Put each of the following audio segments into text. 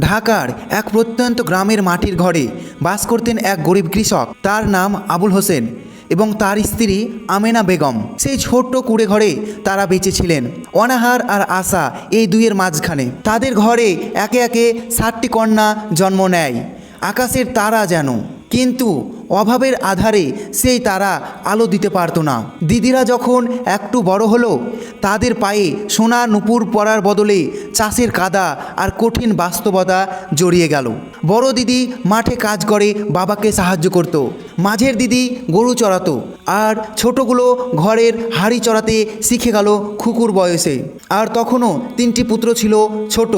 ঢাকার এক প্রত্যন্ত গ্রামের মাটির ঘরে বাস করতেন এক গরিব কৃষক। তার নাম আবুল হোসেন এবং তার স্ত্রী আমেনা বেগম। সেই ছোট্ট কুড়ে ঘরে তারা বেঁচে ছিলেন। অনাহার আর আশা এই দুইয়ের মাঝখানে। তাদের ঘরে একে একে সাতটি কন্যা জন্ম নেয়। আকাশের তারা যেন। কিন্তু অভাবের আধারে সেই তারা আলো দিতে পারতো না। দিদিরা যখন একটু বড় হলো, তাদের পায়ে সোনা নুপুর পরার বদলে চাষের কাদা আর কঠিন বাস্তবতা জড়িয়ে গেল। বড় দিদি মাঠে কাজ করে, বাবাকে সাহায্য করত। মাঝের দিদি গরু চড়াতো। আর ছোটগুলো ঘরের হাড়ি চড়াতে শিখে গেল খুকুর বয়সে। আর তখনও তিনটি পুত্র ছিল ছোট।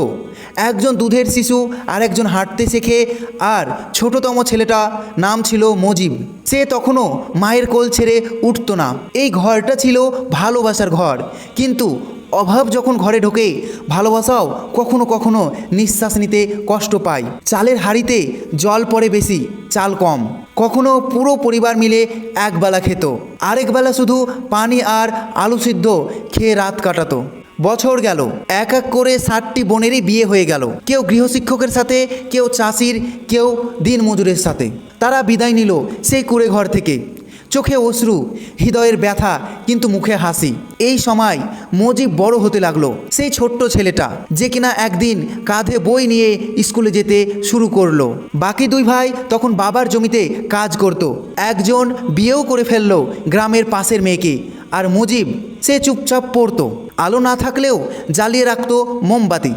একজন দুধের শিশু আর একজন হাঁটতে শেখে, আর ছোটতম ছেলেটা নাম ছিল মজিব। সে তখনও মায়ের কোল ছেড়ে উঠতো না। এই ঘরটা ছিল ভালোবাসার ঘর। কিন্তু অভাব যখন ঘরে ঢোকে, ভালোবাসাও কখনো কখনো নিঃশ্বাস নিতে কষ্ট পায়। চালের হাঁড়িতে জল পড়ে বেশি, চাল কম। কখনো পুরো পরিবার মিলে একবেলা খেত। আরেক বেলা শুধু পানি আর আলু সিদ্ধ খেয়ে রাত কাটাতো। বছর গেল, এক এক করে ষাটটি বোনেরই বিয়ে হয়ে গেল। কেউ গৃহশিক্ষকের সাথে, কেউ চাষির, কেউ দিন মজুরের সাথে। তারা বিদায় নিল সেই কুড়ে ঘর থেকে। চোখে অশ্রু, হৃদয়ের ব্যথা, কিন্তু মুখে হাসি। এই সময় মজিব বড় হতে লাগল। সেই ছোট্ট ছেলেটা, যে কিনা একদিন কাঁধে বই নিয়ে স্কুলে যেতে শুরু করল। বাকি দুই ভাই তখন বাবার জমিতে কাজ করত। একজন বিয়েও করে ফেলল গ্রামের পাশের মেয়েকে, আর মুজিব সে চুপচাপ পড়তো। আলো না থাকলেও জ্বালিয়ে রাখতো মোমবাতি।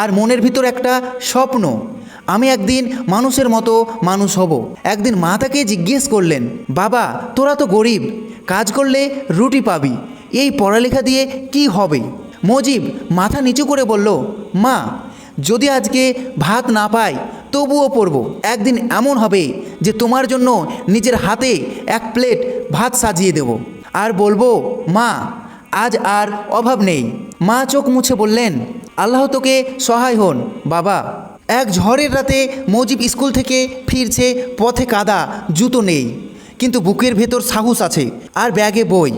আর মনের ভিতর একটা স্বপ্ন আমি একদিন মানুষের মতো মানুষ হব। একদিন মা তাকে জিজ্ঞেস করলেন, বাবা, তোরা তো গরিব, কাজ করলে রুটি পাবি, এই পড়ালেখা দিয়ে কি হবে? মজিব মাথা নিচু করে বলল, মা, যদি আজকে ভাত না পাই, তবুও পড়ব। একদিন এমন হবে যে তোমার জন্য নিজের হাতে এক প্লেট ভাত সাজিয়ে দেব। আর বলব, মা, আজ আর অভাব নেই। মা চোখ মুছে বললেন, আল্লাহ তোকে সহায় হন, বাবা। এক ঝড়ের রাতে মজিব স্কুল থেকে ফিরছে, পথে কাদা, জুতো নেই। কিন্তু বুকের ভেতর সাহস আছে আর ব্যাগে বই।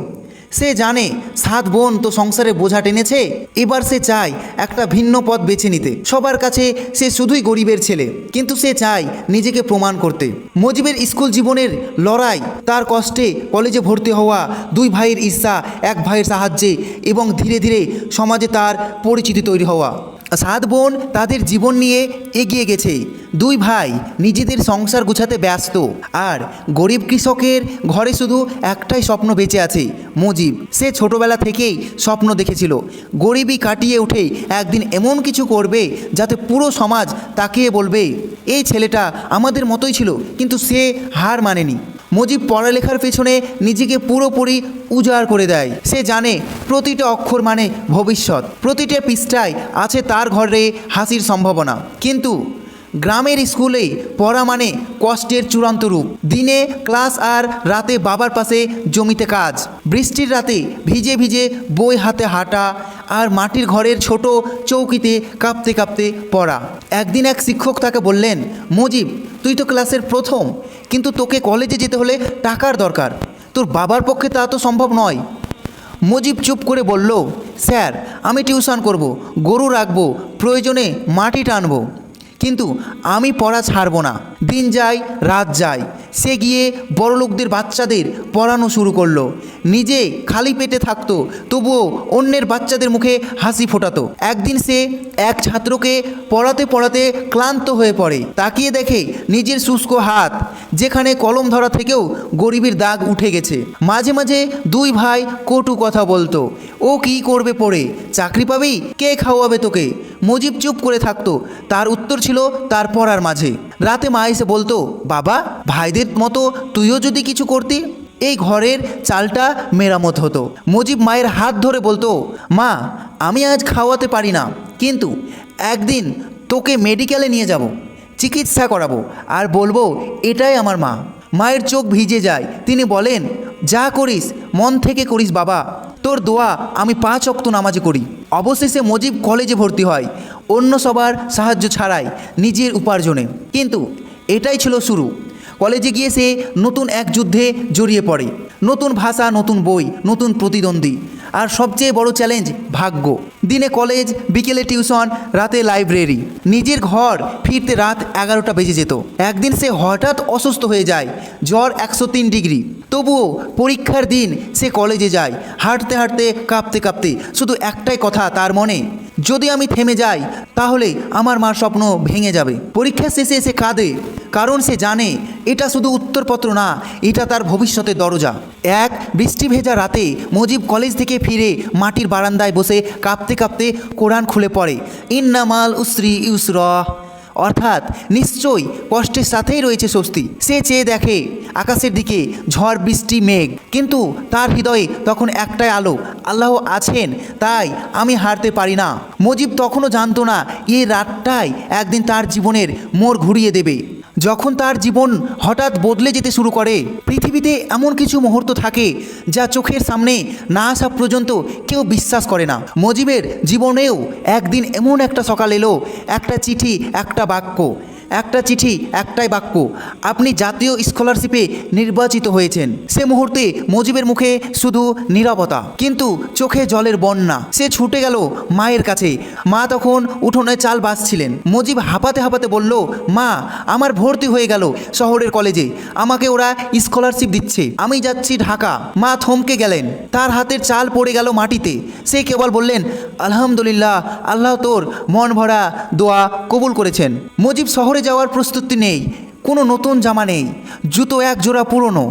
সে জানে সাত বোন তো সংসারে বোঝা টেনেছে, এবার সে চায় একটা ভিন্ন পথ বেছে নিতে। সবার কাছে সে শুধুই গরিবের ছেলে, কিন্তু সে চায় নিজেকে প্রমাণ করতে। মজিবের স্কুল জীবনের লড়াই, তার কষ্টে কলেজে ভর্তি হওয়া দুই ভাইয়ের ঈর্ষা, এক ভাইয়ের সাহায্যে এবং ধীরে ধীরে সমাজে তার পরিচিতি তৈরি হওয়া। সাত বোন তাদের জীবন নিয়ে এগিয়ে গেছে। দুই ভাই নিজেদের সংসার গুছাতে ব্যস্ত। আর গরিব কৃষকের ঘরে শুধু একটাই স্বপ্ন বেঁচে আছে, মুজিব। সে ছোটবেলা থেকেই স্বপ্ন দেখেছিল গরিবই কাটিয়ে উঠে একদিন এমন কিছু করবে যাতে পুরো সমাজ তাকিয়ে বলবে, এই ছেলেটা আমাদের মতোই ছিল, কিন্তু সে হার মানেনি। মুজিব পড়ালেখার পেছনে নিজেকে পুরোপুরি উজাড় করে দেয়। সে জানে প্রতিটা অক্ষর মানে ভবিষ্যৎ। প্রতিটা পৃষ্ঠায় আছে তার ঘরে হাসির সম্ভাবনা। কিন্তু গ্রামের স্কুলে পড়া মানে কষ্টের চূড়ান্ত রূপ। দিনে ক্লাস আর রাতে বাবার পাশে জমিতে কাজ। বৃষ্টির রাতে ভিজে ভিজে বই হাতে হাঁটা আর মাটির ঘরের ছোট চৌকিতে কাঁপতে কাঁপতে পড়া। একদিন এক শিক্ষক তাকে বললেন, মুজিব তুই তো ক্লাসের প্রথম, কিন্তু তোকে কলেজে যেতে হলে টাকার দরকার। তোর বাবার পক্ষে তা তো সম্ভব নয়। মজিব চুপ করে বলল, স্যার, আমি টিউশন করব, গরু রাখব, প্রয়োজনে মাটি টানবো। কিন্তু আমি পড়া ছাড়বো না। দিন যায়, রাত যায়। সে গিয়ে বড়লোকদের বাচ্চাদের পড়ানো শুরু করল। নিজে খালি পেটে থাকতো, তবুও অন্যের বাচ্চাদের মুখে হাসি ফোটাতো। একদিন সে এক ছাত্রকে পড়াতে পড়াতে ক্লান্ত হয়ে পড়ে। তাকিয়ে দেখে নিজের শুষ্ক হাত, যেখানে কলম ধরা থেকেও গরিবের দাগ উঠে গেছে। মাঝে মাঝে দুই ভাই কটু কথা বলতো, ও কি করবে পড়ে? চাকরি পাবেই কে খাওয়াবে তোকে? মুজিব চুপ করে থাকতো। তার উত্তর ছিল, তার পড়ার মাঝে। রাতে মা এসে বলতো, বাবা, ভাইদের মতো তুইও যদি কিছু করতি, এই ঘরের চালটা মেরামত হতো। মুজিব মায়ের হাত ধরে বলতো, মা, আমি আজ খাওয়াতে পারি না, কিন্তু একদিন তোকে মেডিকেলে নিয়ে যাব, চিকিৎসা করাবো, আর বলব এটাই আমার মা। মায়ের চোখ ভিজে যায়। তিনি বলেন, যা করিস, মন থেকে করিস বাবা, তোর দোয়া আমি পাঁচ অক্ত নামাজে করি। অবশেষে মজিব কলেজে ভর্তি হয়। অন্য সবার সাহায্য ছাড়াই নিজের উপার্জনে। কিন্তু এটাই ছিল শুরু। কলেজে গিয়ে সে নতুন এক যুদ্ধে জড়িয়ে পড়ে। নতুন ভাষা, নতুন বই, নতুন প্রতিদ্বন্দ্বী। আর সবচেয়ে বড় চ্যালেঞ্জ ভাগ্য। দিনে কলেজ বিকেলে টিউশন রাতে লাইব্রেরি নিজের ঘর ফিরতে রাত এগারোটা বেজে যেত। একদিন সে হঠাৎ অসুস্থ হয়ে যায়, জ্বর একশো তিন ডিগ্রি। তবুও পরীক্ষার দিন সে কলেজে যায়, হাঁটতে হাঁটতে, কাঁপতে কাঁপতে। শুধু একটাই কথা তার মনে, যদি আমি থেমে যাই, তাহলে আমার মার স্বপ্ন ভেঙে যাবে। পরীক্ষা শেষে এসে কাঁদে, কারণ সে জানে এটা শুধু উত্তরপত্র না, এটা তার ভবিষ্যতের দরজা। এক বৃষ্টি ভেজা রাতে মজিব কলেজ থেকে ফিরে মাটির বারান্দায় বসে কাঁপতে কাঁপতে কোরআন খুলে পড়ে। ইন্নামাল উসরি ইউসর। অর্থাৎ নিশ্চয়ই কষ্টের সাথেই রয়েছে স্বস্তি। সে চেয়ে দেখে আকাশের দিকে ঝড়, বৃষ্টি, মেঘ। কিন্তু তার হৃদয়ে তখন একটাই আলো, আল্লাহ আছেন, তাই আমি হারতে পারি না। মজিব তখনও জানতো না এই রাতটাই একদিন তার জীবনের মোড় ঘুরিয়ে দেবে। যখন তার জীবন হঠাৎ বদলে যেতে শুরু করে, পৃথিবীতে এমন কিছু মুহূর্ত থাকে যা চোখের সামনে না আসা পর্যন্ত কেউ বিশ্বাস করে না। মজিবের জীবনেও একদিন এমন একটা সকাল এলো, একটা চিঠি, একটা বাক্য। একটা চিঠি, একটাই বাক্য। আপনি জাতীয় স্কলারশিপে নির্বাচিত হয়েছেন। সে মুহূর্তে মজিবের মুখে শুধু নীরবতা, কিন্তু চোখে জলের বন্যা। সে ছুটে গেল মায়ের কাছে। মা তখন উঠোনে চাল বাঁচছিলেন মজিব হাঁপাতে হাঁপাতে বলল, মা, আমার ভর্তি হয়ে গেল শহরের কলেজে। আমাকে ওরা স্কলারশিপ দিচ্ছে। আমি যাচ্ছি ঢাকা। মা থমকে গেলেন। তার হাতের চাল পড়ে গেল মাটিতে। সে কেবল বললেন, আলহামদুলিল্লাহ, আল্লাহ তোর মন ভরা দোয়া কবুল করেছেন। মজিব শহরে যাওয়ার প্রস্তুতি নেই, কোনো নতুন জামা নেই, জুতো এক জোড়া পুরনো,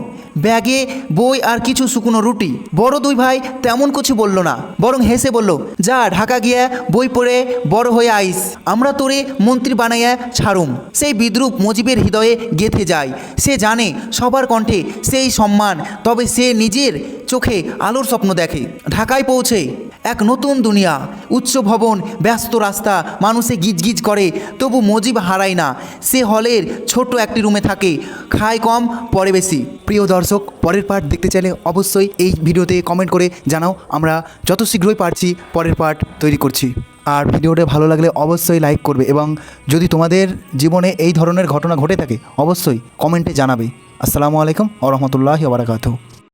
ব্যাগে বই আর কিছু শুকনো রুটি। বড় দুই ভাই তেমন কিছু বলল না, বরং হেসে বলল, যা, ঢাকা গিয়া বই পড়ে বড় হয়ে আইস। আমরা তোরে মন্ত্রী বানাইয়া ছাড়ুম। সেই বিদ্রুপ মজিবের হৃদয়ে গেথে যায়। সে জানে সবার কণ্ঠে সেই সম্মান, তবে সে নিজের চোখে আলোর স্বপ্ন দেখে। ঢাকায় পৌঁছে এক নতুন দুনিয়া। উচ্চ ভবন, ব্যস্ত রাস্তা, মানুষে গিজগিজ করে, তবু মজিব হারায় না। সে হলের ছোট্ট একটি রুমে থাকে। খায় কম, পরে বেশি। প্রিয় দর্শক, পরের পার্ট দেখতে চাইলে অবশ্যই এই ভিডিওতে কমেন্ট করে জানাও। আমরা যত শীঘ্রই পারছি, পরের পার্ট তৈরি করছি। আর ভিডিওটা ভালো লাগলে অবশ্যই লাইক করবে এবং যদি তোমাদের জীবনে এই ধরনের ঘটনা ঘটে থাকে, অবশ্যই কমেন্টে জানাবে। আসসালামু আলাইকুম আ রহমতুল্লাহি ওবরাকাতু